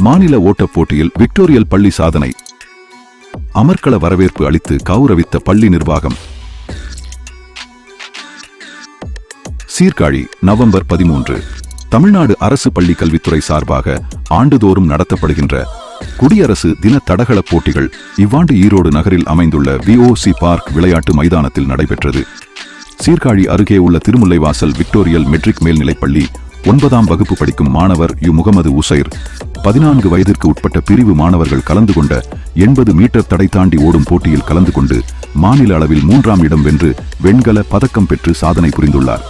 மாநில ஓட்டப் போட்டியில் விக்டோரியல் பள்ளி சாதனை. அமர்க்கள வரவேற்பு அளித்து கௌரவித்த பள்ளி நிர்வாகம். சீர்காழி நவம்பர் பதிமூன்று. தமிழ்நாடு அரசு பள்ளி கல்வித்துறை சார்பாக ஆண்டுதோறும் நடத்தப்படுகின்ற குடியரசு தின தடகள போட்டிகள் இவ்வாண்டு ஈரோடு நகரில் அமைந்துள்ள விஓசி பார்க் விளையாட்டு மைதானத்தில் நடைபெற்றது. சீர்காழி அருகே உள்ள திருமுல்லைவாசல் விக்டோரியல் மெட்ரிக் மேல்நிலைப்பள்ளி ஒன்பதாம் வகுப்பு படிக்கும் மாணவர் யு. முகமது உசைர். பதினான்கு வயதிற்கு உட்பட்ட பிரிவு மாணவர்கள் கலந்து கொண்ட எண்பது மீட்டர் தடை தாண்டி ஓடும் போட்டியில் கலந்து கொண்டு மாநில அளவில் மூன்றாம் இடம் வென்று வெண்கல பதக்கம் பெற்று சாதனை புரிந்துள்ளார்.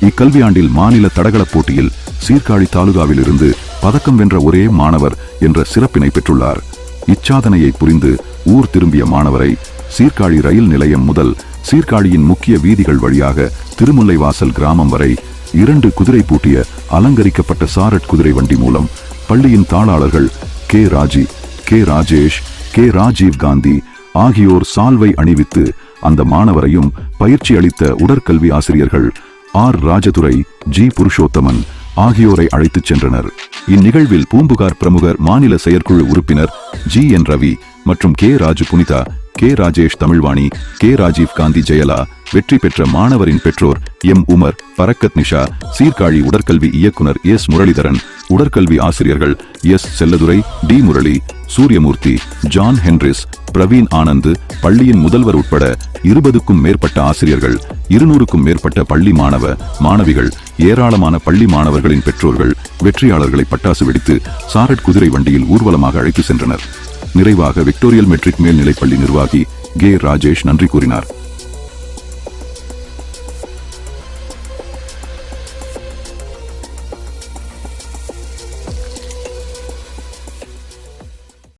இக்கல்வியாண்டில் மாநில தடகளப் போட்டியில் சீர்காழி தாலுகாவில் இருந்து பதக்கம் வென்ற ஒரே மாணவர் என்ற சிறப்பினை பெற்றுள்ளார். இச்சாதனையை புரிந்து ஊர் திரும்பிய மாணவரை சீர்காழி ரயில் நிலையம் முதல் சீர்காழியின் முக்கிய வீதிகள் வழியாக திருமுல்லைவாசல் கிராமம் வரை இரண்டு குதிரை பூட்டிய அலங்கரிக்கப்பட்ட சாரட் குதிரை வண்டி மூலம் பள்ளியின் தாளாளர்கள் K Raji K Rajesh K Rajiv Gandhi ஆகியோர் சால்வை அணிவித்து அந்த மாணவரையும் பயிற்சி அளித்த உடற்கல்வி ஆசிரியர்கள் ஆர் ராஜதுரை ஜி புருஷோத்தமன் ஆகியோரை அழைத்துச் சென்றனர். இந்நிகழ்வில் பூம்புகார் பிரமுகர் மாநில செயற்குழு உறுப்பினர் ஜி என் ரவி மற்றும் K Raju Punitha K Rajesh Tamilvani K Rajiv Gandhi ஜெயலா வெற்றி பெற்ற மாணவரின் பெற்றோர் எம் உமர் பரக்கத் நிஷா சீர்காழி உடற்கல்வி இயக்குனர் எஸ் முரளிதரன் உடற்கல்வி ஆசிரியர்கள் S Selladurai T Murali Suriyamoorthy John Henris Praveen Anand பள்ளியின் முதல்வர் உட்பட இருபதுக்கும் மேற்பட்ட ஆசிரியர்கள் இருநூறுக்கும் மேற்பட்ட பள்ளி மாணவ மாணவிகள் ஏராளமான பள்ளி மாணவர்களின் பெற்றோர்கள் வெற்றியாளர்களை பட்டாசு வெடித்து சாரட் குதிரை வண்டியில் ஊர்வலமாக அழைத்து சென்றனர். நிறைவாக விக்டோரியல் மெட்ரிக் மேல்நிலைப்பள்ளி நிர்வாகி கே. ராஜேஷ் நன்றி கூறினார்.